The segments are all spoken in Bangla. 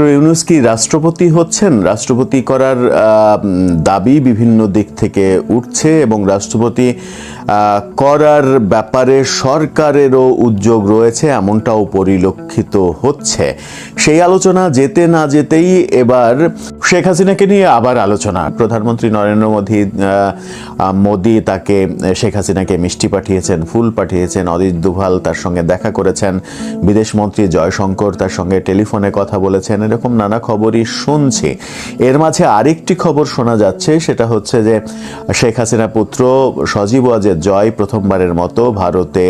ডক্টর ইউনুস কি রাষ্ট্রপতি হচ্ছেন? রাষ্ট্রপতি করার দাবি বিভিন্ন দিক থেকে উঠছে এবং রাষ্ট্রপতি করার ব্যাপারে সরকারেরও উদ্যোগ রয়েছে, এমনটাও পরিলক্ষিত হচ্ছে। সেই আলোচনা যেতে না যেতেই এবার শেখ হাসিনাকে নিয়ে আবার আলোচনা। প্রধানমন্ত্রী নরেন্দ্র মোদী মোদী তাকে, শেখ হাসিনাকে মিষ্টি পাঠিয়েছেন, ফুল পাঠিয়েছেন অদিত দুভাল তার সঙ্গে দেখা করেছেন বিদেশমন্ত্রী জয়শঙ্কর তার সঙ্গে টেলিফোনে কথা বলেছেন, এরকম নানা খবরই শুনছি। এর মাঝে আরেকটি খবর শোনা যাচ্ছে, সেটা হচ্ছে যে শেখ হাসিনা পুত্র সজীব ওয়াজেদ জয় প্রথমবারের মতো ভারতে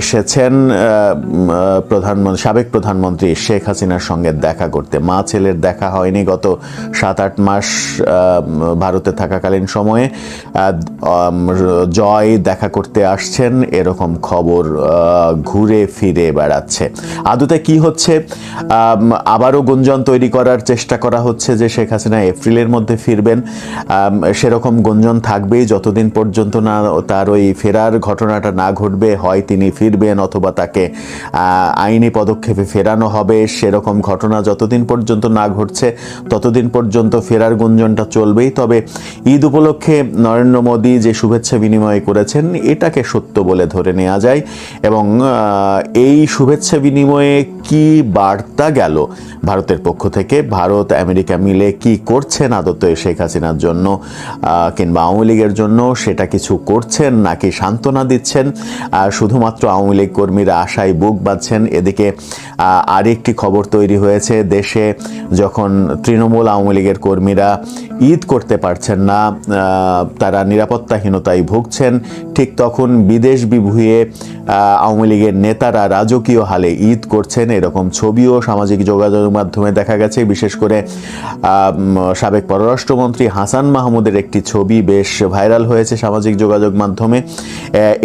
এসেছেন প্রধানমন্ত্রী সাবেক প্রধানমন্ত্রী শেখ হাসিনার সঙ্গে দেখা করতে। মা ছেলের দেখা হয়নি গত সাত আট মাস ভারতে থাকাকালীন সময়ে। জয় দেখা করতে আসছেন, এরকম খবর ঘুরে ফিরে বেড়াচ্ছে। আদতে কি হচ্ছে? আবারও গুঞ্জন তৈরি করার চেষ্টা করা হচ্ছে যে শেখ হাসিনা এপ্রিলের মধ্যে ফিরবেন। সেরকম গুঞ্জন থাকবেই যতদিন পর্যন্ত না তার ওই ফেরার ঘটনাটা না ঘটবে, হয় তিনি ফিরবেন অথবা তাকে আইনি পদক্ষেপে ফেরানো হবে, সেরকম ঘটনা যতদিন পর্যন্ত না ঘটছে, ততদিন পর্যন্ত ফেরার গুঞ্জনটা চলবেই। তবে ঈদ উপলক্ষে নরেন্দ্র মোদী যে শুভেচ্ছা বিনিময় করেছেন, এটাকে সত্য বলে ধরে নেওয়া যায়। এবং এই শুভেচ্ছা বিনিময়ে কি বার্তা গেল ভারতের পক্ষ থেকে? ভারত, আমেরিকা মিলে কি করছেন আদতে শেখ হাসিনার জন্য কিংবা আওয়ামী লীগের জন্য, সেটা কিছু করছেন নাকি সান্ত্বনা দিচ্ছেন? শুধুমাত্র আওয়ামী লীগ কর্মীরা আশায় বুক বাঁধছেন। এদিকে আরেকটি খবর তৈরি হয়েছে। দেশে যখন তৃণমূল আওয়ামী লীগের কর্মীরা ঈদ করতে পারছেন না তারা নিরাপত্তাহীনতায় ভুগছেন। ঠিক তখন বিদেশ বিভুঁয়ে আওয়ামী লীগের নেতারা রাজকীয় হালে ঈদ করছেন। এরকম ছবিও সামাজিক যোগাযোগের মাধ্যমে দেখা গেছে। বিশেষ করে সাবেক পররাষ্ট্রমন্ত্রী হাসান মাহমুদের একটি ছবি বেশ ভাইরাল হয়েছে সামাজিক যোগাযোগ মাধ্যমে।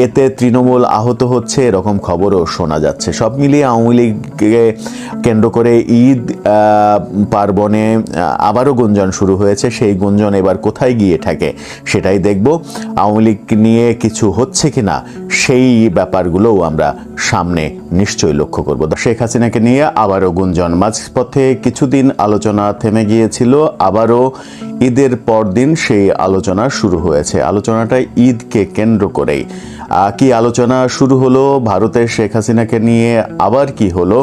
এতে তৃণমূল আহত হচ্ছে। এরকম খবরও শোনা যাচ্ছে। সব মিলিয়ে আওয়ামী লীগকে কেন্দ্র করে ঈদ পার্বণে আবারও গুঞ্জন শুরু হয়েছে। সেই গুঞ্জন এবার কোথায় গিয়ে থাকে সেটাই দেখব। আওয়ামী লীগ নিয়ে কিছু হচ্ছে কিনা, সেই ব্যাপারগুলোও আমরা সামনে নিশ্চয়ই লক্ষ্য করব। শেখ হাসিনাকে নিয়ে আবারও গুঞ্জন। মাঝপথে কিছুদিন আলোচনা থেমে গিয়েছিল, আবারও ঈদের পরদিন সেই আলোচনা শুরু হয়েছে। আলোচনাটা ঈদকে কেন্দ্র করেই। কি আলোচনা শুরু হলো, ভারতের শেখ হাসিনাকে নিয়ে আবার কি হলো,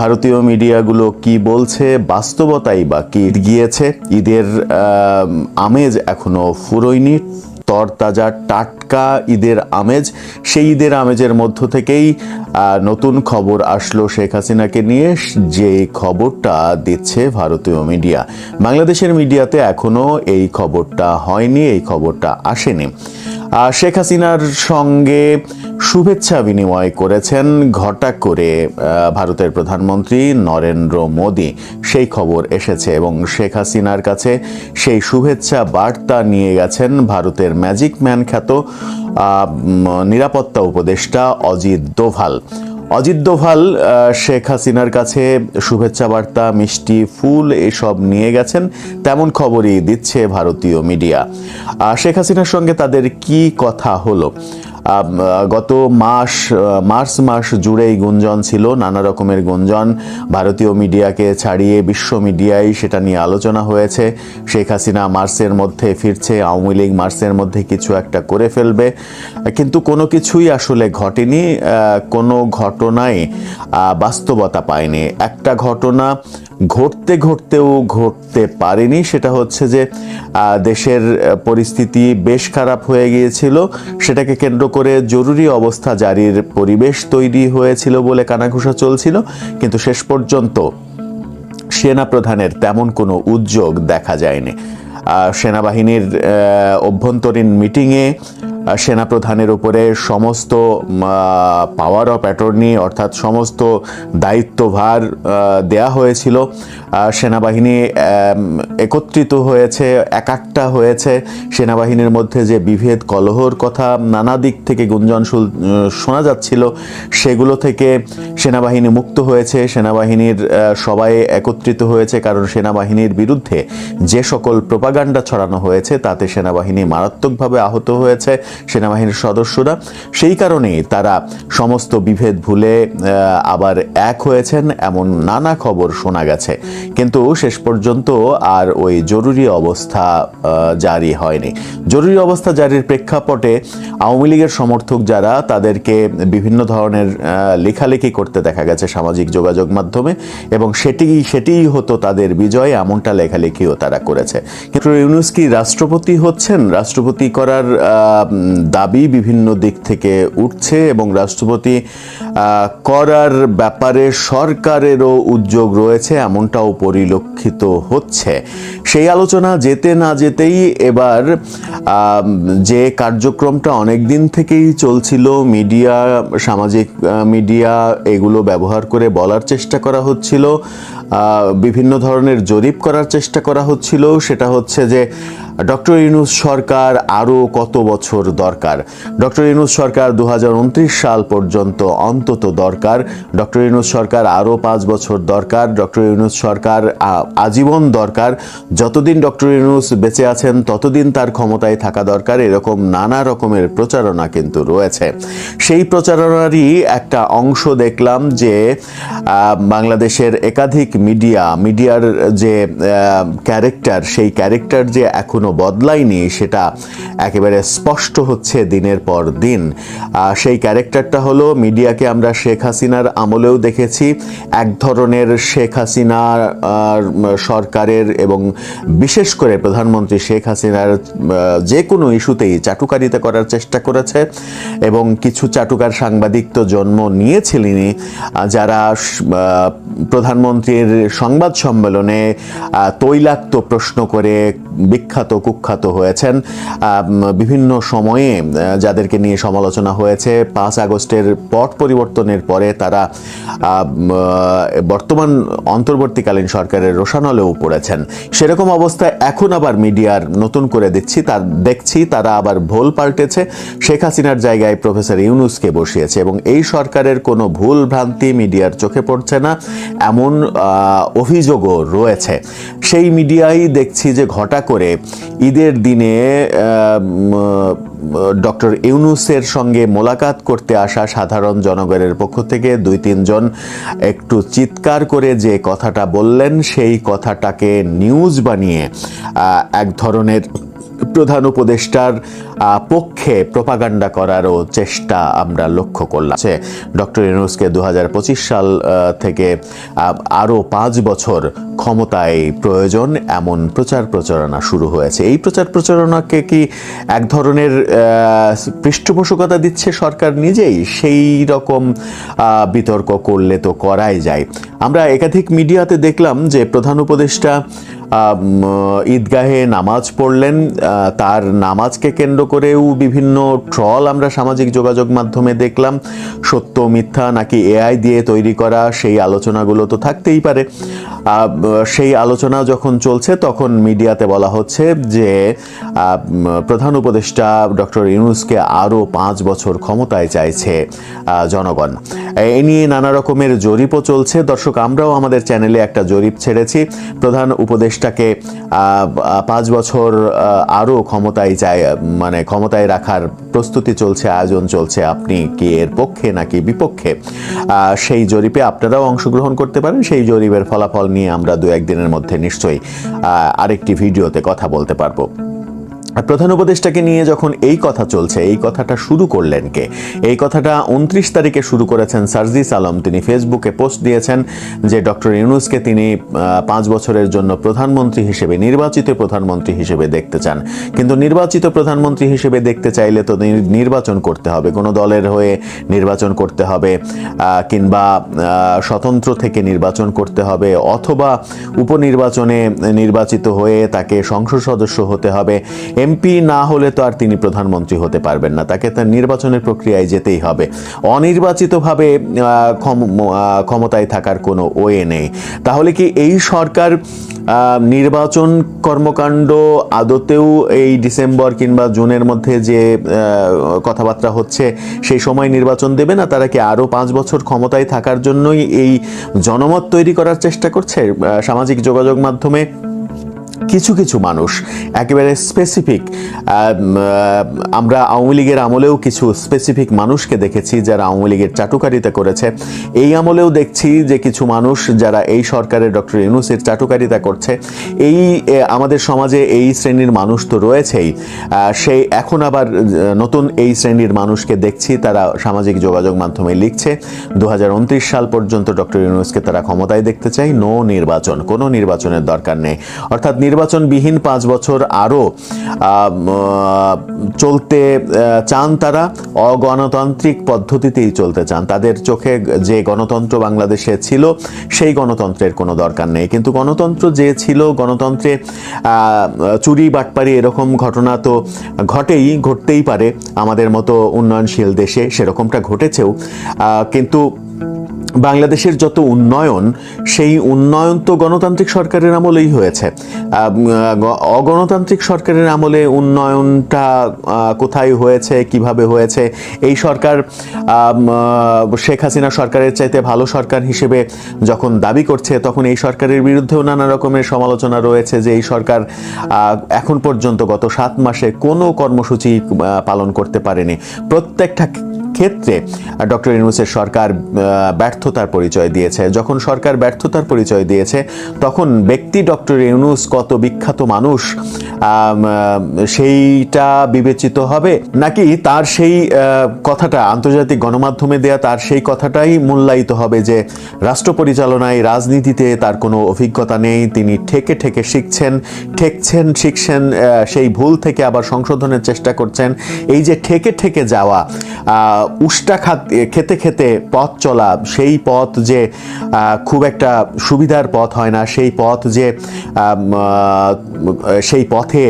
ভারতীয় মিডিয়াগুলো কি বলছে, বাস্তবতাই বা কি গিয়েছে, ঈদের আমেজ এখনও ফুরোয়নি। তরতাজা টাটকা ঈদের আমেজ। সেই ঈদের আমেজের মধ্য থেকেই নতুন খবর আসলো শেখ হাসিনাকে নিয়ে। যে খবরটা দিচ্ছে ভারতীয় মিডিয়া। বাংলাদেশের মিডিয়াতে এখনও এই খবরটা হয়নি, এই খবরটা আসেনি। শেখ হাসিনার সঙ্গে শুভেচ্ছা বিনিময় করেছেন ঘটা করে ভারতের প্রধানমন্ত্রী নরেন্দ্র মোদী। সেই খবর এসেছে এবং শেখ হাসিনার কাছে সেই শুভেচ্ছা বার্তা নিয়ে গেছেন ভারতের ম্যাজিক ম্যান খ্যাত নিরাপত্তা উপদেষ্টা অজিত দোভাল। অজিত দোভাল শেখ হাসিনার কাছে শুভেচ্ছা বার্তা, মিষ্টি ফুল এসব নিয়ে গেছেন, তেমন খবরই দিচ্ছে ভারতীয় মিডিয়া। শেখ হাসিনার সঙ্গে তাদের কি কথা হলো? গত মাস মার্চ মাস জুড়েই গুঞ্জন ছিল, নানা রকমের গুঞ্জন। ভারতীয় মিডিয়াকে ছাড়িয়ে বিশ্ব মিডিয়ায় সেটা নিয়ে আলোচনা হয়েছে। শেখ হাসিনা মার্চের মধ্যে ফিরছে, আওয়ামী লীগ মার্চের মধ্যে কিছু একটা করে ফেলবে। কিন্তু কোনো কিছুই আসলে ঘটেনি কোনো ঘটনায় বাস্তবতা পায়নি। একটা ঘটনা ঘটতে ঘটতেও ঘটতে পারেনি, সেটা হচ্ছে যে দেশের পরিস্থিতি বেশ খারাপ হয়ে গিয়েছিল। সেটাকে কেন্দ্র করে জরুরি অবস্থা জারির পরিবেশ তৈরি হয়েছিল বলে কানাঘুষা চলছিল, কিন্তু শেষ পর্যন্ত সেনা প্রধানের তেমন কোনো উদ্যোগ দেখা যায়নি। সেনাবাহিনীর অভ্যন্তরীণ মিটিংয়ে সেনাপ্রধানের উপরে সমস্ত পাওয়ার অফ অ্যাটর্নি অর্থাৎ সমস্ত দায়িত্বভার দেয়া হয়েছিল। সেনাবাহিনী একত্রিত হয়েছে একাট্টা হয়েছে। সেনাবাহিনীর মধ্যে যে বিভেদ, কলহর কথা নানা দিক থেকে গুঞ্জন শোনা যাচ্ছিল। সেগুলো থেকে সেনাবাহিনী মুক্ত হয়েছে। সেনাবাহিনীর সবাই একত্রিত হয়েছে, কারণ সেনাবাহিনীর বিরুদ্ধে যে সকল প্রোপাগান্ডা ছড়ানো হয়েছে, তাতে সেনাবাহিনী মারাত্মকভাবে আহত হয়েছে। সেনাবাহিনীর সদস্যরা। সেই কারণেই তারা সমস্ত বিভেদ ভুলে আবার এক হয়েছেন এমন নানা খবর শোনা গেছে। কিন্তু শেষ পর্যন্ত আর ওই জরুরি অবস্থা জারি হয়নি। জরুরি অবস্থা জারির প্রেক্ষাপটে আওয়ামী লীগের সমর্থক যারা, তাদেরকে বিভিন্ন ধরনের লেখালেখি করতে দেখা গেছে সামাজিক যোগাযোগ মাধ্যমে এবং সেটি, সেটিই হতো তাদের বিজয়, এমনটা লেখালেখিও তারা করেছে। কিন্তু ইউনুস কি রাষ্ট্রপতি হচ্ছেন? রাষ্ট্রপতি করার দাবি বিভিন্ন দিক থেকে উঠছে এবং রাষ্ট্রপতি করার ব্যাপারে সরকারেরও উদ্যোগ রয়েছে, এমনটাও পরিলক্ষিত হচ্ছে। সেই আলোচনা যেতে না যেতেই এবার যে কার্যক্রমটা অনেক দিন থেকেই চলছিল, মিডিয়া, সামাজিক মিডিয়া, এগুলো ব্যবহার করে বলার চেষ্টা করা হচ্ছিল বিভিন্ন ধরনের জরিপ করার চেষ্টা করা হচ্ছিল। সেটা হচ্ছে যে ডক্টর ইউনুস সরকার আরও কত বছর দরকার? ডক্টর ইউনুস সরকার দু হাজার উনত্রিশ সাল পর্যন্ত অন্তত দরকার। ডক্টর ইউনুস সরকার আরও পাঁচ বছর দরকার। ডক্টর ইউনুস সরকার আজীবন দরকার। যতদিন ডক্টর ইউনুস বেঁচে আছেন, ততদিন তার ক্ষমতায় থাকা দরকার। এরকম নানা রকমের প্রচারণা কিন্তু রয়েছে। সেই প্রচারণারই একটা অংশ দেখলাম যে বাংলাদেশের একাধিক মিডিয়া, মিডিয়ার যে ক্যারেক্টার, সেই ক্যারেক্টার যে এখনও বদলায়নি সেটা একেবারে স্পষ্ট হচ্ছে দিনের পর দিন। সেই ক্যারেক্টারটা হলো মিডিয়াকে আমরা শেখ হাসিনার আমলেও দেখেছি এক ধরনের শেখ হাসিনার আহ, সরকারের এবং বিশেষ করে প্রধানমন্ত্রী শেখ হাসিনার যে কোনো ইস্যুতেই চাটুকারিতা করার চেষ্টা করেছে এবং কিছু চাটুকার সাংবাদিক তো জন্ম নিয়েছিলেনই যারা প্রধানমন্ত্রীর সংবাদ সম্মেলনে তৈলাক্ত প্রশ্ন করে বিখ্যাত কুখ্যাত হয়েছেন। বিভিন্ন সময়ে যাদেরকে নিয়ে সমালোচনা হয়েছে, পাঁচ আগস্টের পট পরিবর্তনের পরে তারা বর্তমান অন্তর্বর্তীকালীন সরকারের রোশানলেও পড়েছেন। সেরকম অবস্থায় এখন আবার মিডিয়ার নতুন করে দিচ্ছি তার, দেখছি, তারা আবার ভুল পাল্টেছে। শেখ হাসিনার জায়গায় প্রফেসর ইউনুসকে বসিয়েছে এবং এই সরকারের কোনো ভুল ভ্রান্তি মিডিয়ার চোখে পড়ছে না, এমন অভিযোগও রয়েছে। সেই মিডিয়াই দেখছি যে ঘটা করে ঈদের দিনে ডক্টর ইউনুসের সঙ্গে মোলাকাত করতে আসা সাধারণ জনগণের পক্ষ থেকে দুই তিনজন একটু চিৎকার করে যে কথাটা বললেন, সেই কথাটাকে নিউজ বানিয়ে এক ধরনের প্রধান উপদেষ্টার পক্ষে প্রপাগান্ডা করারও চেষ্টা আমরা লক্ষ্য করলাম। ডক্টর ইউনুসকে দু সাল থেকে আরও পাঁচ বছর ক্ষমতায় প্রয়োজন এমন প্রচার প্রচারণা শুরু হয়েছে। এই প্রচার প্রচারণাকে কি এক ধরনের পৃষ্ঠপোষকতা দিচ্ছে সরকার নিজেই? সেই রকম বিতর্ক করলে তো করাই যায়। আমরা একাধিক মিডিয়াতে দেখলাম যে প্রধান উপদেষ্টা ঈদগাহে নামাজ পড়লেন তার নামাজকে কেন্দ্র করেও বিভিন্ন ট্রল আমরা সামাজিক যোগাযোগ মাধ্যমে দেখলাম। সত্য, মিথ্যা নাকি এআই দিয়ে তৈরি করা সেই আলোচনাগুলো তো থাকতেই পারে। সেই আলোচনা যখন চলছে, তখন মিডিয়াতে বলা হচ্ছে যে প্রধান উপদেষ্টা ডক্টর ইউনুসকে আরও পাঁচ বছর ক্ষমতায় চাইছে জনগণ। এ নিয়ে নানা রকমের জরিপও চলছে। দর্শক, আমরাও আমাদের চ্যানেলে একটা জরিপ ছেড়েছি। প্রধান উপদেষ্টাকে আহ, পাঁচ বছর আরও ক্ষমতায় যায় মানে ক্ষমতায় রাখার প্রস্তুতি চলছে আয়োজন চলছে আপনি কি এর পক্ষে নাকি বিপক্ষে? সেই জরিপে আপনারাও অংশগ্রহণ করতে পারেন সেই জরিপের ফলাফল নিয়ে আমরা দু একদিনের মধ্যে নিশ্চয়ই আরেকটি ভিডিওতে কথা বলতে পারব। প্রধান উপদেষ্টাকে নিয়ে যখন এই কথা চলছে, এই কথাটা শুরু করলেন কে? এই কথাটা উনত্রিশ তারিখে শুরু করেছেন সার্জিস আলম। তিনি ফেসবুকে পোস্ট দিয়েছেন যে ডক্টর ইউনুসকে তিনি পাঁচ বছরের জন্য প্রধানমন্ত্রী হিসেবে, নির্বাচিত প্রধানমন্ত্রী হিসেবে দেখতে চান। কিন্তু নির্বাচিত প্রধানমন্ত্রী হিসেবে দেখতে চাইলে তো নির- নির্বাচন করতে হবে। কোনো দলের হয়ে নির্বাচন করতে হবে কিংবা স্বতন্ত্র থেকে নির্বাচন করতে হবে, অথবা উপনির্বাচনে নির্বাচিত হয়ে তাকে সংসদ সদস্য হতে হবে। এমপি না হলে তো আর তিনি প্রধানমন্ত্রী হতে পারবেন না। তাকে তার নির্বাচনের প্রক্রিয়ায় যেতেই হবে। অনির্বাচিতভাবে ক্ষম- ক্ষমতায় থাকার কোনো ওয়ে নেই। তাহলে কি এই সরকার নির্বাচন কর্মকাণ্ড আদতেও এই ডিসেম্বর কিংবা জুনের মধ্যে যে কথাবার্তা হচ্ছে, সেই সময় নির্বাচন দেবে না? তারা কি আরও পাঁচ বছর ক্ষমতায় থাকার জন্যই এই জনমত তৈরি করার চেষ্টা করছে? সামাজিক যোগাযোগ মাধ্যমে কিছু কিছু মানুষ, একেবারে স্পেসিফিক আমরা আওয়ামী লীগের আমলেও কিছু স্পেসিফিক মানুষকে দেখেছি যারা আওয়ামী লীগের চাটুকারিতা করেছে। এই আমলেও দেখছি যে কিছু মানুষ যারা এই সরকারের ডক্টর ইউনুসের চাটুকারিতা করছে। এই আমাদের সমাজে এই শ্রেণির মানুষ তো রয়েছেই। সেই এখন আবার নতুন এই শ্রেণির মানুষকে দেখছি, তারা সামাজিক যোগাযোগ মাধ্যমে লিখছে। দু হাজার উনত্রিশ সাল পর্যন্ত ডক্টর ইউনুসকে তারা ক্ষমতায় দেখতে চাই। নো নির্বাচন, কোনো নির্বাচনের দরকার নেই। অর্থাৎ নির্বাচনবিহীন পাঁচ বছর আরও চলতে চান তারা, অগণতান্ত্রিক পদ্ধতিতেই চলতে চান। তাদের চোখে যে গণতন্ত্র বাংলাদেশে ছিল, সেই গণতন্ত্রের কোনো দরকার নেই। কিন্তু গণতন্ত্র যে ছিল, গণতন্ত্রে চুরি বাটপারি এরকম ঘটনা তো ঘটেই, ঘটতেই পারে। আমাদের মতো উন্নয়নশীল দেশে সেরকমটা ঘটেছেও। কিন্তু বাংলাদেশের যত উন্নয়ন, সেই উন্নয়ন তো গণতান্ত্রিক সরকারের আমলেই হয়েছে। অগণতান্ত্রিক সরকারের আমলে উন্নয়নটা কোথায় হয়েছে, কীভাবে হয়েছে? এই সরকার শেখ হাসিনা সরকারের চাইতে ভালো সরকার হিসেবে যখন দাবি করছে, তখন এই সরকারের বিরুদ্ধেও নানা রকমের সমালোচনা রয়েছে যে এই সরকার এখন পর্যন্ত গত সাত মাসে কোনো কর্মসূচি পালন করতে পারেনি। প্রত্যেকটা ক্ষেত্রে ডক্টর ইউনুসের সরকার ব্যর্থতার পরিচয় দিয়েছে। যখন সরকার ব্যর্থতার পরিচয় দিয়েছে, তখন ব্যক্তি ডক্টর ইউনুস কত বিখ্যাত মানুষ সেইটা বিবেচিত হবে? নাকি তার সেই কথাটা আন্তর্জাতিক গণমাধ্যমে দেয়া, তার সেই কথাটাই মূল্যায়িত হবে যে রাষ্ট্র পরিচালনায়, রাজনীতিতে তার কোনো অভিজ্ঞতা নেই, তিনি ঠেকে ঠেকে শিখছেন, ঠেকছেন, শিখছেন সেই ভুল থেকে আবার সংশোধনের চেষ্টা করছেন। এই যে ঠেকে ঠেকে যাওয়া উষ্টা খাত খেতে খেতে পথ চলা, সেই পথ যে খুব একটা সুবিধার পথ হয় না, সেই পথ যে সেই পথে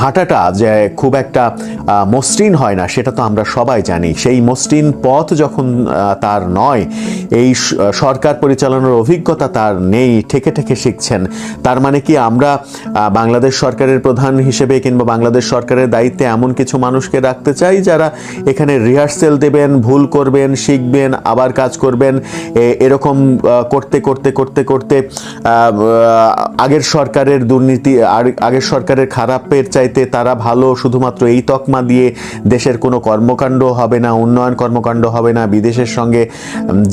হাঁটাটা যে খুব একটা মসৃণ হয় না, সেটা তো আমরা সবাই জানি। সেই মসৃণ পথ যখন তার নয়, এই সরকার পরিচালনার অভিজ্ঞতা তার নেই, ঠেকে ঠেকে শিখছেন। তার মানে কি আমরা বাংলাদেশ সরকারের প্রধান হিসেবে কিংবা বাংলাদেশ সরকারের দায়িত্বে এমন কিছু মানুষকে রাখতে চাই যারা এখানে রিহার্সেল দেবেন ভুল করবেন, শিখবেন, আবার কাজ করবেন এরকম করতে করতে করতে করতে আগের সরকারের দুর্নীতি আগের সরকারের খারাপের চাইতে তারা ভালো শুধুমাত্র এই তকমা দিয়ে দেশের কোনো কর্মকাণ্ড হবে না, উন্নয়ন কর্মকাণ্ড হবে না, বিদেশের সঙ্গে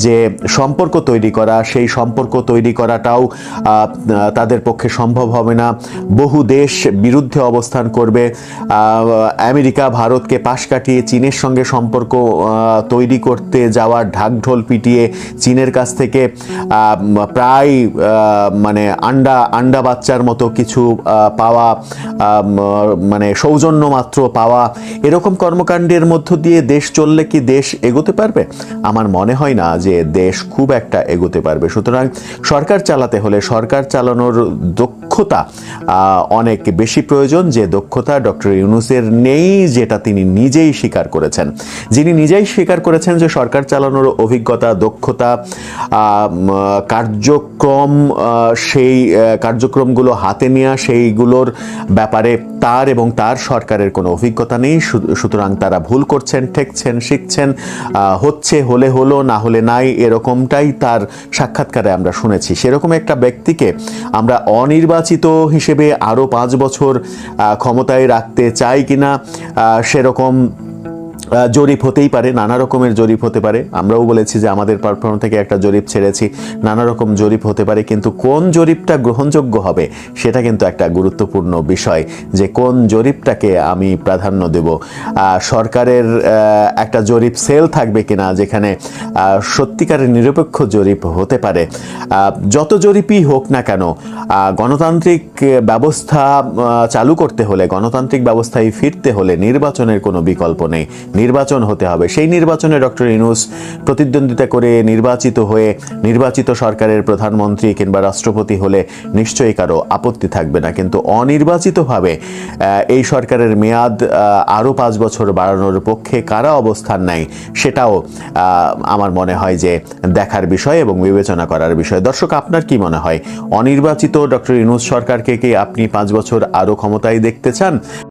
যে সম্পর্ক তৈরি করা, সেই সম্পর্ক তৈরি করাটাও তাদের পক্ষে সম্ভব হবে না। বহু দেশ বিরুদ্ধে অবস্থান করবে। আমেরিকা, ভারতকে পাশ কাটিয়ে চীনের সঙ্গে সম্পর্ক তৈরি করতে যাওয়ার ঢাকঢোল পিটিয়ে চীনের কাছ থেকে প্রায় মানে আন্ডা আন্ডা বাচ্চার মতো কিছু পাওয়া মানে সৌজন্য মাত্র পাওয়া এরকম কর্মকাণ্ডের মধ্য দিয়ে দেশ চললে কি দেশ এগোতে পারবে? আমার মনে হয় না যে দেশ খুব একটা এগোতে পারবে। সুতরাং সরকার চালাতে হলে সরকার চালানোর দক্ষতা অনেক বেশি প্রয়োজন। যে দক্ষতা ডক্টর ইউনুসের নেই, যেটা তিনি নিজেই স্বীকার করেছেন। যিনি নিজেই স্বীকার করেছেন যে সরকার চালানোর অভিজ্ঞতা, দক্ষতা কার্যক্রম সেই কার্যক্রমগুলো হাতে নেওয়া সেইগুলোর ব্যাপারে তার এবং তার সরকারের কোনো অভিজ্ঞতা নেই। সুতরাং তারা ভুল করছেন, ঠেকছেন, শিখছেন হচ্ছে, হলে, হলো, না হলে, নাই, এরকমটাই তার সাক্ষাৎকারে আমরা শুনেছি। সেরকম একটা ব্যক্তিকে আমরা অনির্বাচিত হিসেবে আরও পাঁচ বছর ক্ষমতায় রাখতে চাই কিনা সেরকম জরিপ হতেই পারে, নানা রকমের জরিপ হতে পারে। আমরাও বলেছি যে আমাদের প্ল্যাটফর্ম থেকে একটা জরিপ ছেড়েছি, নানা রকম জরিপ হতে পারে, কিন্তু কোন জরিপটা গ্রহণযোগ্য হবে সেটা কিন্তু একটা গুরুত্বপূর্ণ বিষয় যে কোন জরিপটাকে আমি প্রাধান্য দেব। সরকারের একটা জরিপ সেল থাকবে কিনা, যেখানে সত্যিকারের নিরপেক্ষ জরিপ হতে পারে। যত জরিপই হোক না কেন গণতান্ত্রিক ব্যবস্থা চালু করতে হলে, গণতান্ত্রিক ব্যবস্থায় ফিরতে হলে নির্বাচনের কোনো বিকল্প নেই। নির্বাচন হতে হবে। সেই নির্বাচনে ডক্টর ইনুস প্রতিদ্বন্দ্বিতা করে নির্বাচিত হয়ে নির্বাচিত সরকারের প্রধানমন্ত্রী কিংবা রাষ্ট্রপতি হলে নিশ্চয়ই কারও আপত্তি থাকবে না। কিন্তু অনির্বাচিতভাবে এই সরকারের মেয়াদ আরও পাঁচ বছর বাড়ানোর পক্ষে কারা অবস্থান নেয় সেটাও আমার মনে হয় যে দেখার বিষয় এবং বিবেচনা করার বিষয়। দর্শক, আপনার কি মনে হয়? অনির্বাচিত ডক্টর ইনুস সরকারকে কি আপনি পাঁচ বছর আরও ক্ষমতায় দেখতে চান?